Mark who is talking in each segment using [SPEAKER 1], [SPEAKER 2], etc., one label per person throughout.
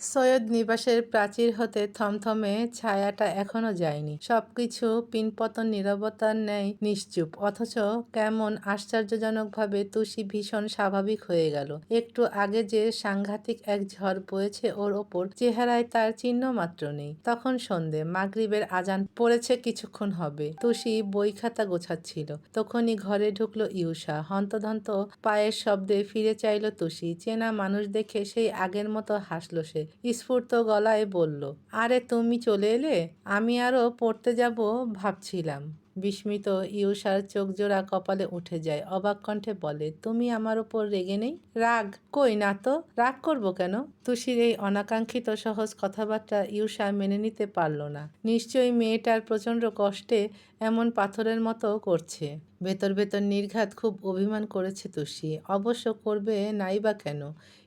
[SPEAKER 1] সৈয়দ নিবাসের প্রাচীর হতে থমথমে ছায়াটা এখনও যায়নি। সবকিছু পিনপতন নীরবতার ন্যায় নিশ্চুপ, অথচ কেমন আশ্চর্যজনকভাবে তুষি ভীষণ স্বাভাবিক হয়ে গেল। একটু আগে যে সাংঘাতিক এক ঝড় বয়েছে ওর ওপর, চেহারায় তার চিহ্ন মাত্র নেই। তখন সন্ধে, মাগরিবের আজান পড়েছে কিছুক্ষণ হবে। তুষি বই খাতা গোছাচ্ছিল। তখনই ঘরে ঢুকলো ইউষা। হন্তধন্ত পায়ের শব্দে ফিরে চাইল তুষি। চেনা মানুষ দেখে সেই আগের মতো হাসলো সে। স্ফূর্ত গলায় বলল, আরে তুমি চলে এলে? আমি আরও পড়তে যাব ভাবছিলাম। বিস্মিত ইউষার চোখ জোড়া কপালে উঠে যায়, অবাক কণ্ঠে বলে, তুমি আমার ওপর রেগে নেই? রাগ? কই না তো? রাগ করব কেন? তুষির এই অনাকাঙ্ক্ষিত সহজ কথাবার্তা ইউষা মেনে নিতে পারল না। নিশ্চয়ই মেয়েটার প্রচণ্ড কষ্টে এমন পাথরের মতো করছে। ভেতর ভেতর নির্ঘাত খুব অভিমান করেছে তুষি। অবশ্য করবে নাই বা কেন?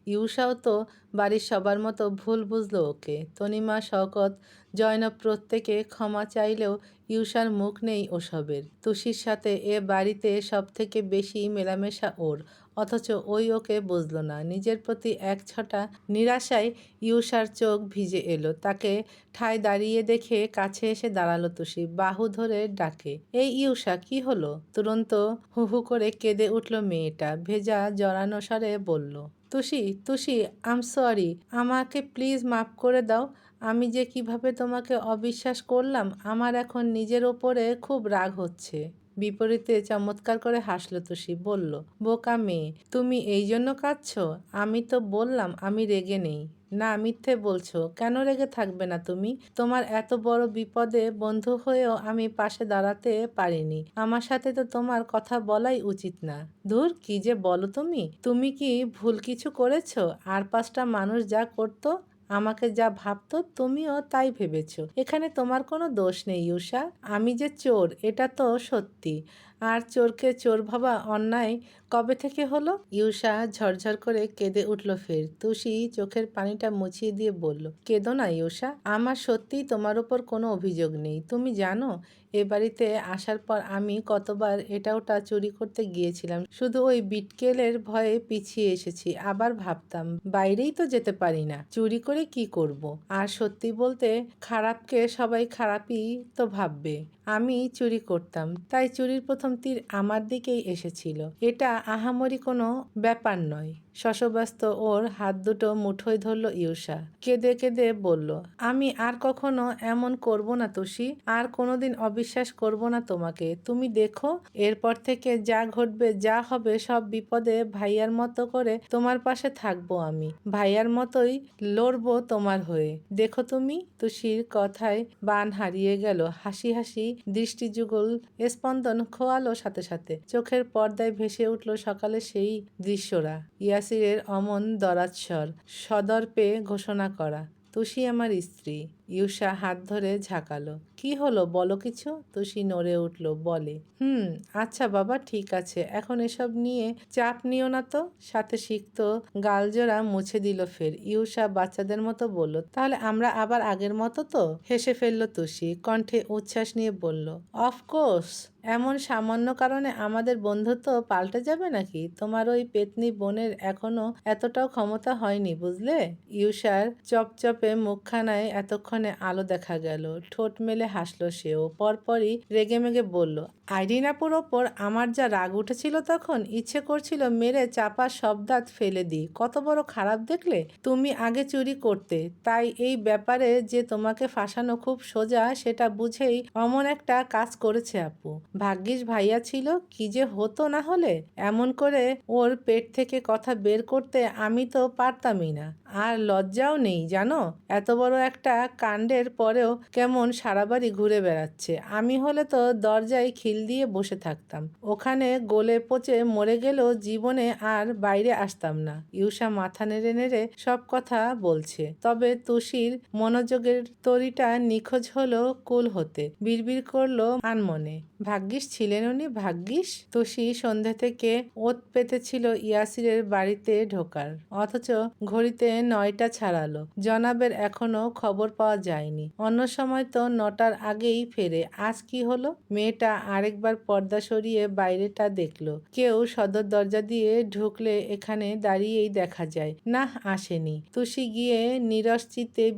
[SPEAKER 1] ইউষাও তো বাড়ির সবার মতো ভুল বুঝলো ওকে। তনিমা শকত জয়নব প্রত্যেকে ক্ষমা চাইলেও ইউষার মুখ নেই ওসবের। তুষির সাথে এ বাড়িতে সব থেকে বেশি মেলামেশা ওর। অথচ ওই ওকে বুঝলো না। নিজের প্রতি এক ছটা নিরাশায় ইউষার চোখ ভিজে এলো। তাকে ঠায় দাঁড়িয়ে দেখে কাছে এসে দাঁড়াল তুষি, বাহু ধরে ডাকে, এই ইউষা কি হলো? তুরন্ত হু হু করে কেঁদে উঠল মেয়েটা, ভেজা জড়ানো স্বরে বলল, তুষি তুষি আম সরি আমাকে প্লিজ মাফ করে দাও। আমি যে কীভাবে তোমাকে অবিশ্বাস করলাম, আমার এখন নিজের ওপরে খুব রাগ হচ্ছে। বিপরীতে চমৎকার করে হাসল তুষি, বলল, বোকা মেয়ে, তুমি এই জন্য কাঁদছ? আমি তো বললাম, আমি রেগে নেই। না, মিথ্যে বলছো। কেন রেগে থাকবে না তুমি? তোমার এত বড় বিপদে বন্ধু হয়েও আমি পাশে দাঁড়াতে পারিনি। আমার সাথে তো তোমার কথা বলাই উচিত না। ধুর, কি যে বলো তুমি? তুমি কি ভুল কিছু করেছ? আর পাঁচটা মানুষ যা করতো আমাকে যা ভাবতো তুমিও তাই ভেবেছ। এখানে তোমার কোনো দোষ নেই ইউষা আমি যে চোর, এটা তো সত্যি। আর চোরকে চোর ভাবা অন্যায় কবে থেকে হলো? ইউষা ঝরঝর করে কেঁদে উঠল ফের। তুষি চোখের পানিটা মুছিয়ে দিয়ে বলল, কেঁদো না ইউষা আমার সত্যিই তোমার উপর কোনো অভিযোগ নেই। তুমি জানো, এ বাড়িতে আসার পর আমি কতবার এটা ওটা চুরি করতে গিয়েছিলাম। শুধু ওই বিটকেলের ভয়ে পিছিয়ে এসেছি, আবার ভাবতাম, বাইরেই তো যেতে পারি না। চুরি করে কি করব। আর সত্যি বলতে খারাপকে সবাই খারাপই তো ভাববে। আমি চুরি করতাম, তাই চুরির প্রথম তীর আমার দিকেই এসেছিল। এটা আহামরি কোনো ব্যাপার নয়। শশব্যস্ত ওর হাত দুটো মুঠোয় ধরল ইউষা কেঁদে কেঁদে বলল, আমি আর কখনো এমন করব না তুষি, আর কোনোদিন অবিশ্বাস করব না তোমাকে। তুমি দেখো, এরপর থেকে যা ঘটবে, যা হবে, সব বিপদে ভাইয়ার মতো করে তোমার পাশে থাকব আমি। ভাইয়ার মতোই লড়বো তোমার হয়ে। দেখো তুমি? তুষির কথায় বান হারিয়ে গেল, হাসি হাসি দৃষ্টি যুগল স্পন্দন খোয়ালো সাথে সাথে। চোখের পর্দায় ভেসে উঠল সকালে সেই দৃশ্যরা। ইয়াসিরের অমন দরাচ্ছর, সদর্পে ঘোষণা করা। তুষি আমার স্ত্রী। ইউষা হাত ধরে ঝাঁকালো। কি হলো? বলো কিছু? তুষি নড়ে উঠল, বলে, হুম আচ্ছা বাবা, ঠিক আছে। এখন এসব নিয়ে চাপ নিও না তো। সাথে শিখত গালজোড়া মুছে দিল ফের। ইউষা বাচ্চাদের মতো বলল, তাহলে আমরা আবার আগের মতো তো? হেসে ফেলল তুষি, কণ্ঠে উচ্ছ্বাস নিয়ে বলল অফকোর্স এমন সামান্য কারণে আমাদের বন্ধুত্ব পাল্টে যাবে নাকি? তোমার ওই পেতনি বোনের এখনও এতটাও ক্ষমতা হয়নি, বুঝলে? ইউষার চপচপে মুখখানায় এতক্ষণে আলো দেখা গেল। ঠোঁট মেলে হাসলো সেও। পরপরই রেগে মেগে বলল, আইরিনাপুর ওপর আমার যা রাগ উঠেছিল তখন, ইচ্ছে করছিল মেরে চাপা সব দাঁত ফেলে দিই। কত বড় খারাপ দেখলে? তুমি আগে চুরি করতে। তাই এই ব্যাপারে যে তোমাকে ফাঁসানো খুব সোজা, সেটা বুঝেই অমন একটা কাজ করেছে আপু। ভাগ্যিস ভাইয়া ছিল, কি যে হতো না হলে? এমন করে ওর পেট থেকে কথা বের করতে আমি তো পারতামই না। আর লজ্জাও নেই, জানো? এত বড় একটা কাণ্ডের পরেও কেমন সারা বাড়ি ঘুরে বেড়াচ্ছে। আমি হলে তো দরজায় খিল দিয়ে বসে থাকতাম। ওখানে গলে পচে মরে গেলেও জীবনে আর বাইরে আসতাম না। ইউষা মাথা নেড়ে নেড়ে সব কথা বলছে। তবে তুষির মনোযোগের তরিটা নিখোঁজ হলো কুল হতে। বিড়বিড় করল আনমনে। ভাগ্যিস ছিলেন উনি, ভাগ্যিস? তুষি সন্ধ্যে থেকে ওত পেতেছিল ইয়াসিরের বাড়িতে ঢোকার। অথচ ঘড়িতে নয়টা ছাড়ালো। জনাবের এখনও খবর পাওয়া যায়নি। অন্য সময় তো নটার আগেই ফেরে। আজ কি হলো? মেয়েটা আরেকবার পর্দা সরিয়ে বাইরেটা দেখল। কেউ সদর দরজা দিয়ে ঢুকলে এখানে দাঁড়িয়েই দেখা যায়। না আসেনি। তুষি গিয়ে নিরস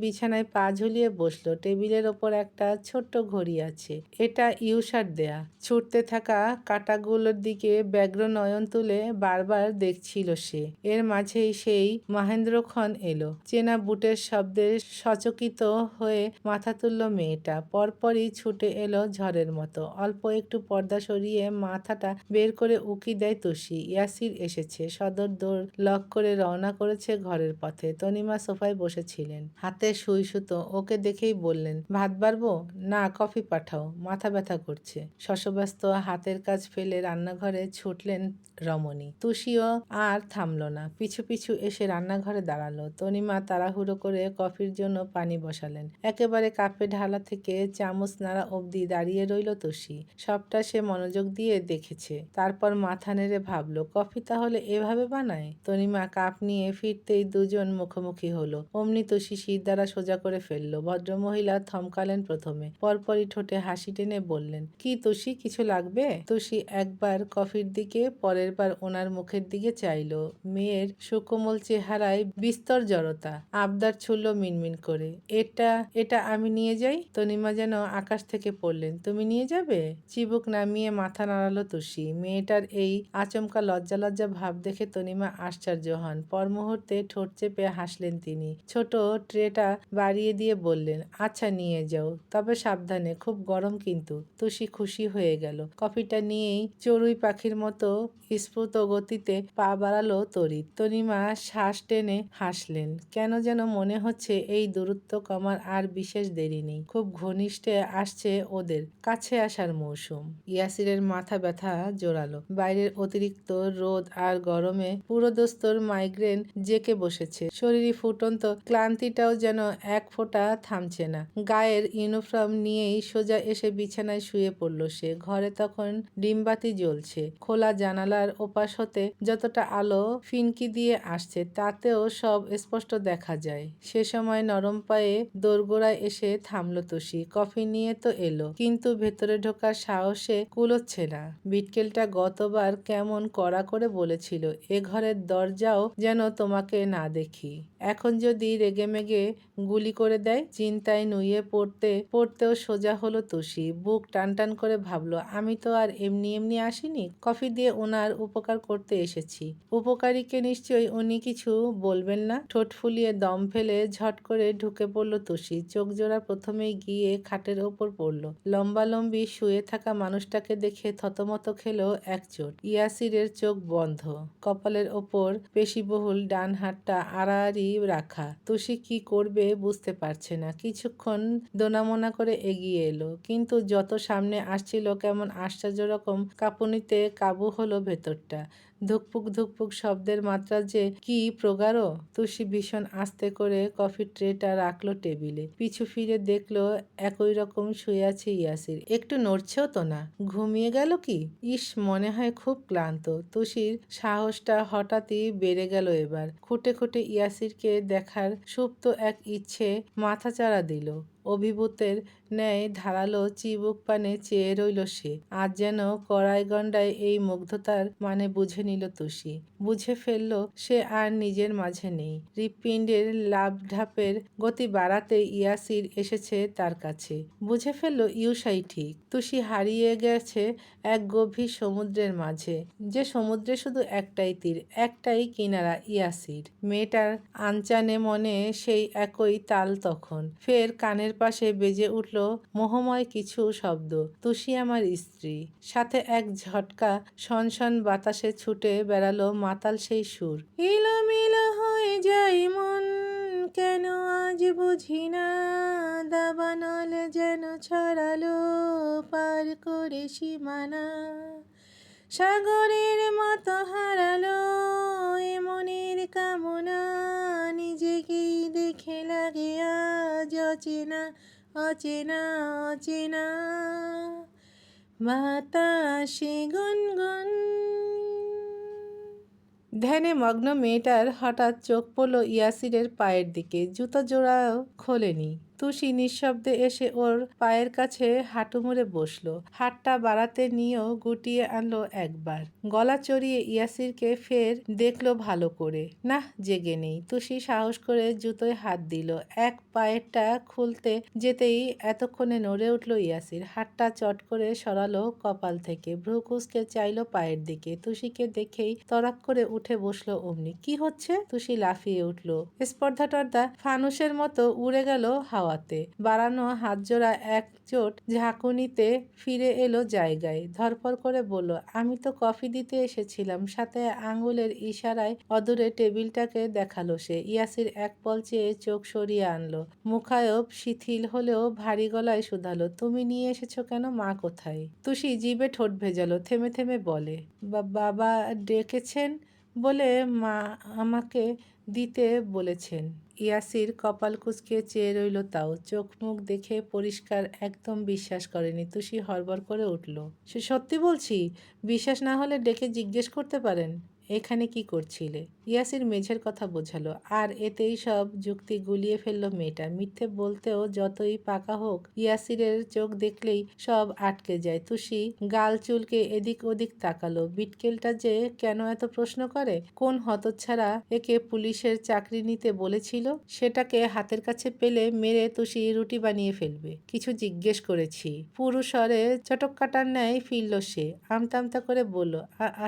[SPEAKER 1] বিছানায় পা ঝুলিয়ে বসল। টেবিলের ওপর একটা ছোট্ট ঘড়ি আছে। এটা ইউসার দেয়া। ছুটতে থাকা কাটাগুলোর দিকে ব্যগ্র নয়ন তুলে বারবার দেখছিল সে। এর মাঝেই সেই মহেন্দ্রক্ষণ এলো। চেনা বুটের শব্দে সচকিত হয়ে মাথা তুলল মেয়েটা। পরপরই ছুটে এলো ঝড়ের মতো। অল্প একটু পর্দা সরিয়ে মাথাটা বের করে উকি দেয় তুষি। ইয়াসির এসেছে। সদর দৌড় লক করে রওনা করেছে ঘরের পথে। তনিমা সোফায় বসেছিলেন। হাতে সুই সুতো। ওকে দেখেই বললেন, ভাত বাড়বো? না, কফি পাঠাও। মাথা ব্যথা করছে। শশব্যস্ত হাতের কাজ ফেলে রান্নাঘরে ছুটলেন রমণী। তুষিও আর থামল না। পিছু পিছু এসে রান্নাঘরে দাঁড়াল। তনিমা তাড়াহুড়ো করে কফির জন্য পানি বসালেন। একেবারে কাপে ঢালা থেকে চামচ নাড়া অবধি দাঁড়িয়ে রইল তুষি। সবটা সে মনোযোগ দিয়ে দেখেছে। তারপর মাথা নেড়ে ভাবলো, কফি তাহলে এভাবে বানায়? তনিমা কাপ নিয়ে ফিরতেই দুজন মুখোমুখি হলো। অমনি তুষি শির দ্বারা সোজা করে ফেলল। ভদ্রমহিলা থমকালেন প্রথমে। পরপরই ঠোঁটে হাসি টেনে বললেন, কি তুষি কিছু লাগবে? তুষি একবার কফির দিকে, পরের বার ওনার মুখের দিকে চাইলো। মেয়ের সুকোমল চেহারায় বিস্তর জড়তা। আবদার ছুড়ল মিনমিন করে। এটা এটা আমি নিয়ে যাই? তনিমা যেন আকাশ থেকে পড়লেন। তুমি নিয়ে যাবে? চিবুক নামিয়ে মাথা নাড়ালো তুষি। মেয়েটার এই আচমকা লজ্জা লজ্জা ভাব দেখে তনিমা আশ্চর্য হন। পর মুহূর্তে ঠোঁট চেপে হাসলেন তিনি। ছোট ট্রেটা বাড়িয়ে দিয়ে বললেন আচ্ছা নিয়ে যাও। তবে সাবধানে, খুব গরম কিন্তু। তুষি খুশি হয়ে গেল। কফিটা নিয়েই চড়ুই পাখির মতো স্ফুত গতিতে পা বাড়ালো তরি তনিমা শ্বাস টেনে হাসলেন, কেন যেন মনে হচ্ছে এই দূরত্ব কমার আর বিশেষ দেরি নেই। খুব ঘনিষ্ঠে আসছে ওদের কাছে আসার মৌসুম। ইয়াসিরের মাথা ব্যথা জোরালো। বাইরের অতিরিক্ত রোদ আর গরমে পুরোদস্তর মাইগ্রেন জেকে বসেছে। শরীরে ফুটন্ত, ক্লান্তিটাও যেন এক ফোঁটা থামছে না। গায়ের ইউনিফর্ম নিয়েই সোজা এসে বিছানায় শুয়ে পড়ল সে ঘরে তখন ডিমবাতি জ্বলছে। খোলা জানালার ওপাশ হতে যতটা আলো ফিনকি দিয়ে আসছে, তাতেও সব স্পষ্ট দেখা যায়। সে সময় নরম পায়ে দোরগোড়ায় এসে থামলো তুষি, কফি নিয়ে তো এলো, কিন্তু ভেতরে ঢোকার সাহসে কুলোচ্ছে না। বিটকেলটা গতবার কেমন কড়া করে বলেছিল, এ ঘরের দরজাও যেন তোমাকে না দেখি। এখন যদি রেগেমেগে গুলি করে দেয়, চিন্তায় নুয়ে পড়তে, পড়তেও সোজা হলো তুষি। বুক টান টান করে ভাবলো, আমি তো আর এমনি এমনি আসিনি? কফি দিয়ে ওনার উপকার করতে এসেছি। উপকারীকে নিশ্চয়ই উনি কিছু বলবেন না? ঠোঁট ফুলিয়ে দম ফেলে ঝট করে ঢুকে পড়ল তুষি। চোখ জোড়া প্রথমেই গিয়ে খাটের ওপর পড়ল। লম্বালম্বি শুয়ে থাকা মানুষটাকে দেখে থতমত খেলো এক চোট। ইয়াসিরের চোখ বন্ধ। কপালের ওপর পেশিবহুল ডান হাতটা আড়াআড়ি রাখা। তুষি কি করবে বুঝতে পারছে না। কিছুক্ষণ দোনামোনা করে এগিয়ে এলো। কিন্তু যত সামনে আসছিল, কেমন আশ্চর্য রকম কাঁপুনিতে কাবু হলো ভেতরটা। ধুকপুক ধুকপুক শব্দের মাত্রা যে কি প্রগাঢ়, তুষি ভীষণ আস্তে করে কফির ট্রেটা রাখল টেবিলে। পিছু ফিরে দেখল একই রকম শুয়ে আছে ইয়াসির। একটু নড়ছেও তো না। ঘুমিয়ে গেল কি? ইস, মনে হয় খুব ক্লান্ত। তুষির সাহসটা হঠাৎই বেড়ে গেল এবার। খুঁটে খুঁটে ইয়াসিরকে দেখার সুপ্ত এক ইচ্ছে মাথাচাড়া দিল। অভিভূতের ন্যায় ধারালো চিবুক পানে চেয়ে রইল সে। আজ যেন কড়াই গন্ডায় এই মুগ্ধতার মানে বুঝে নিল তুষি। বুঝে ফেলল সে আর নিজের মাঝে নেই। হৃৎপিণ্ডের লাভ ঢাপের গতি বাড়াতে ইয়াসির এসেছে তার কাছে। বুঝে ফেলল, ইউসাই ঠিক। তুষি হারিয়ে গেছে এক গভীর সমুদ্রের মাঝে। যে সমুদ্রে শুধু একটাই তীর, একটাই কিনারা ইয়াসির। মেয়েটার আনচানে মনে সেই একই তাল তখন। ফের কানের পাশে বেজে উঠল মোহময় কিছু শব্দ। তুষি আমার স্ত্রী। সাথে এক ঝটকা সনসন বাতাসে ছুটে বেড়ালো মাতাল সেই সুর। এলোমেলো হয়ে যায় মন, কেন আজ বুঝি না? দাবানল যেন ছড়ালো পার করে সীমানা। সাগরের মতো হারালো এ মনের কামনা। নিজেকেই দেখে লাগে আজ অচেনা অচেনা অচেনা। বাতাসে গুনগুন। ধ্যানে মগ্ন মেয়েটার হঠাৎ চোখ পড়ল ইয়াসিরের পায়ের দিকে, জুতো জোড়াও খোলেনি। তুষি নিঃশব্দে এসে ওর পায়ের কাছে হাঁটু মুড়ে বসল। হাতটা বাড়াতে নিয়েও গুটিয়ে আনলো একবার। গলা চড়িয়ে ইয়াসিরকে ফের দেখল ভালো করে। না জেগে নেই। তুষি সাহস করে জুতোয় হাত দিল। এক পায়েরটা খুলতে যেতেই এতক্ষণে নড়ে উঠল ইয়াসির। হাতটা চট করে সরালো কপাল থেকে। ভ্রুকুসকে চাইলো পায়ের দিকে। তুষিকে দেখেই তরাক করে উঠে বসল অমনি। কি হচ্ছে? তুষি লাফিয়ে উঠল। স্পর্ধা টর্দা ফানুসের মতো উড়ে গেল হাওয়াতে। বাড়ানো হাতজোড়া এক চোট ঝাঁকুনিতে ফিরে এলো জায়গায়। ধরপর করে বলল, আমি তো কফি দিতে এসেছিলাম। সাথে আঙ্গুলের ইশারায় অদূরে টেবিলটাকে দেখাল সে। ইয়াসির এক পল চেয়ে চোখ সরিয়ে আনলো। মুখায়ব শিথিল হলেও ভারী গলায় শুধালো, তুমি নিয়ে এসেছ কেন? মা কোথায়? তুষি, জিভে ঠোঁট ভেজালো। থেমে থেমে বলে, "বা- বাবা ডেকেছেন বলে মা আমাকে দিতে বলেছেন। ইয়াসির কপাল কুচকে চেয়ে রইল তাও। চোখ মুখ দেখে পরিষ্কার একদম বিশ্বাস করেনি। তুষি হরবর করে উঠল, সে সত্যি বলছি? বিশ্বাস না হলে ডেকে জিজ্ঞেস করতে পারেন? এখানে কি করছিলে? ইয়াসির মেঝের কথা বোঝালো। আর এতেই সব যুক্তি গুলিয়ে ফেলল মেয়েটা। মিথ্যে বলতেও যতই পাকা হোক, ইয়াসিরের চোখ দেখলেই সব আটকে যায়। তুষি গাল চুলকে এদিক ওদিক তাকালো। বিটকেলটা যে কেন এত প্রশ্ন করে? কোন হতচ্ছাড়া একে পুলিশের চাকরি নিতে বলেছিল? সেটাকে হাতের কাছে পেলে মেরে তুষি রুটি বানিয়ে ফেলবে। কিছু জিজ্ঞেস করেছি। পুরুষরে চটক কাটার ন্যায় ফিরল সে। আমতামতা করে বলল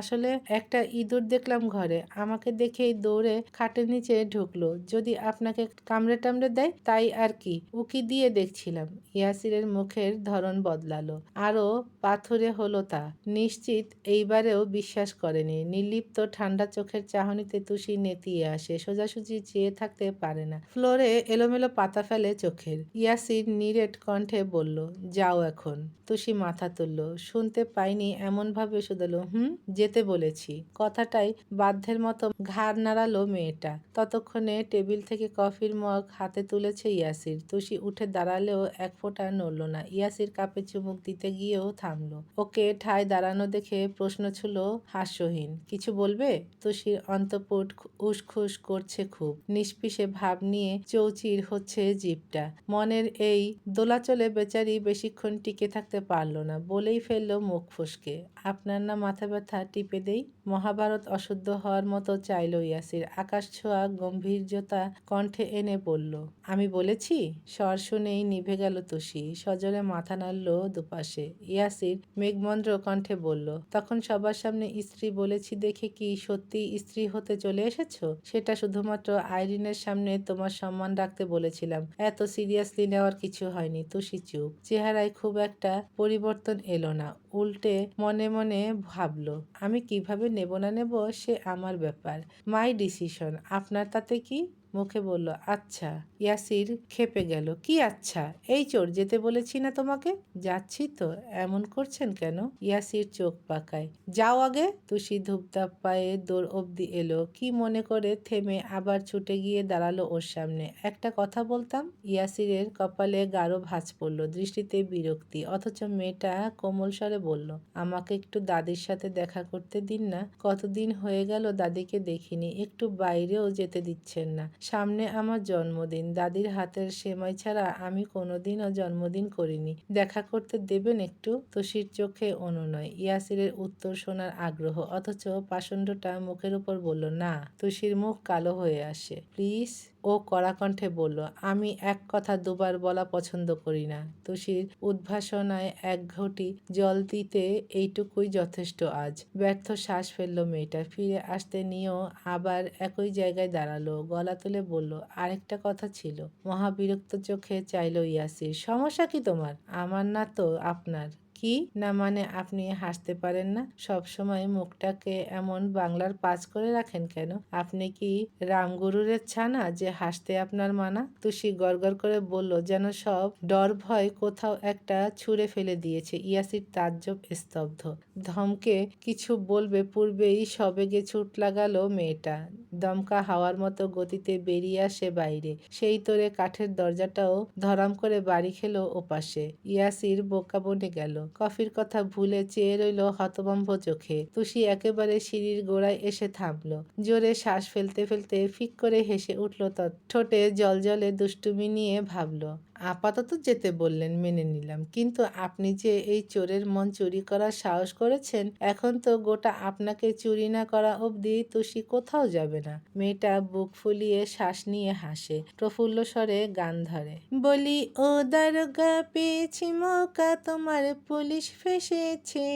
[SPEAKER 1] আসলে একটা ইঁদুর দেখলাম ঘরে। আমাকে দেখেই দৌড়ে খাটের নিচে ঢুকলো। যদি আপনাকে কামড়ে টামড়ে দেয়, তাই আর কি? উকি দিয়ে দেখছিলাম। ইয়াসিরের মুখের ধরন বদলালো। আরও পাথরে হলো তা। নিশ্চিত এইবারেও বিশ্বাস করেনি। নির্লিপ্ত ঠান্ডা চোখের চাহনিতে তুষি নেতিয়ে আসে। সোজাসুজি চেয়ে থাকতে পারে না। ফ্লোরে এলোমেলো পাতা ফেলে চোখের। ইয়াসির নিরেট কণ্ঠে বলল, যাও এখন। তুষি মাথা তুলল। শুনতে পাইনি, এমনভাবে শুধালো। হুম, যেতে বলেছি। কথাটাই বাধ্যের মতো ঘাড় নাড়ালো মেয়েটা। ততক্ষণে টেবিল থেকে কফির মগ হাতে তুলেছে ইয়াসির। তুষি উঠে দাঁড়ালেও এক ফোঁটা নড়ল না। ইয়াসির কাপে চুমুক দিতে গিয়েও থামলো। ওকে ঠায় দাঁড়ানো দেখে প্রশ্ন ছিল, হাস্যহীন, কিছু বলবে? তুষির অন্তপুট উসখুস করছে খুব। নিষ্পিসে ভাব নিয়ে চৌচির হচ্ছে জিপটা মনের এই দোলাচলে বেচারি বেশিক্ষণ টিকে থাকতে পারল না। বলেই ফেলল মুখ ফসকে। আপনার না মাথা ব্যথা টিপে দেই? মহাভারত অশুদ্ধ হওয়ার মতো চাইল ইয়াসির। আকাশ ছোঁয়া গম্ভীর্যতা কণ্ঠে এনে বলল, আমি বলেছি, স্বর শুনেই নিভে গেল তুষি সজরে মাথা নাড়ল দুপাশে। ইয়াসির মেঘমন্দ্র কণ্ঠে বলল, তখন সবার সামনে স্ত্রী বলেছি দেখে কি সত্যি স্ত্রী হতে চলে এসেছ? সেটা শুধুমাত্র আইরিনের সামনে তোমার সম্মান রাখতে বলেছিলাম। এত সিরিয়াসলি নেওয়ার কিছু হয়নি। তুষি চুপ। চেহারায় খুব একটা পরিবর্তন এলো না। উল্টে মনে মনে ভাবলো, আমি কীভাবে নেব না নেব সে আমার ব্যাপার। মাই ডিসিশন আপনার তাতে কি? মুখে বলল আচ্ছা ইয়াসির খেপে গেল। কি আচ্ছা? এই চোর, যেতে বলেছি না তোমাকে? যাচ্ছি তো। এমন করছেন কেন? ইয়াসির চোখ পাকায়। যাও আগে। তুষি ধূপধাপ পায়ে দৌড় অবধি এলো। কি মনে করে থেমে আবার ছুটে গিয়ে দাঁড়াল ওর সামনে। একটা কথা বলতাম, ইয়াসিরের কপালে গাঢ় ভাঁজ পড়ল, দৃষ্টিতে বিরক্তি। অথচ মেয়েটা কোমল স্বরে বলল, আমাকে একটু দাদির সাথে দেখা করতে দিন না। কতদিন হয়ে গেল দাদিকে দেখিনি। একটু বাইরেও যেতে দিচ্ছেন না। সামনে আমার জন্মদিন। দাদির হাতের সেমাই ছাড়া আমি কোনোদিনও জন্মদিন করিনি। দেখা করতে দেবেন একটু? তোষির চোখে অনুনয়। ইয়াসিরের উত্তর শোনার আগ্রহ। অথচ পাষণ্ডটা মুখের উপর বলল, না। তুষির মুখ কালো হয়ে আসে। প্লিজ? ও কড়া কণ্ঠে বলল, আমি এক কথা দুবার বলা পছন্দ করি না। তুষির উদ্ভাসনায় এক ঘটি জল দিতে এইটুকুই যথেষ্ট আজ। ব্যর্থ শ্বাস ফেলল মেয়েটা। ফিরে আসতে নিয়েও আবার একই জায়গায় দাঁড়াল। গলা তুলে বলল, আরেকটা কথা ছিল। মহাবিরক্ত চোখে চাইল ইয়াসির। সমস্যা কি তোমার? আমার না তো আপনার। কি? না মানে আপনি হাসতে পারেন না? সব সময় মুখটাকে এমন বাংলার পাঁচ করে রাখেন কেন? আপনি কি রামগুরুরের ছানা যে হাসতে আপনার মানা? তুষি গড়গড় করে বলল, যেন সব ডর ভয় কোথাও একটা ছুঁড়ে ফেলে দিয়েছে। ইয়াসির তাজ্জব স্তব্ধ। ধমকে কিছু বলবে, পূর্বেই সবেগে ছুট লাগালো মেয়েটা। দমকা হাওয়ার মতো গতিতে বেরিয়ে আসে বাইরে। সেই তোরে কাঠের দরজাটাও ধরাম করে বাড়ি খেলো ওপাশে। ইয়াসির বোকা বনে গেল। কফির কথা ভুলে চেয়ে রইল হতভম্ব চোখে। তুষি একেবারে সিঁড়ির গোড়ায় এসে থামল। জোরে শ্বাস ফেলতে ফেলতে ফিক করে হেসে উঠল তৎ। ঠোঁটে জল জলজলে দুষ্টুমি নিয়ে ভাবলো আপাতত যেতে বললেন, মেনে নিলাম। কিন্তু আপনি যে এই চোরের মন চুরি করার সাহস করেছেন, এখন তো গোটা আপনাকে চুরি না করা অবধি তুষি কোথাও যাবে না। মেয়েটা বুক ফুলিয়ে শ্বাস নিয়ে হাসে, প্রফুল্ল স্বরে গান ধরে। বলি, ও দারোগা পেয়েছি মৌকা, তোমার পুলিশ ফেসেছে,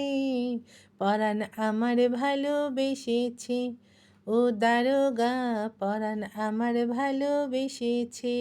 [SPEAKER 1] পরাণ আমার ভালোবেসেছে। ও দারোগা, পরাণ আমার ভালোবেসেছে।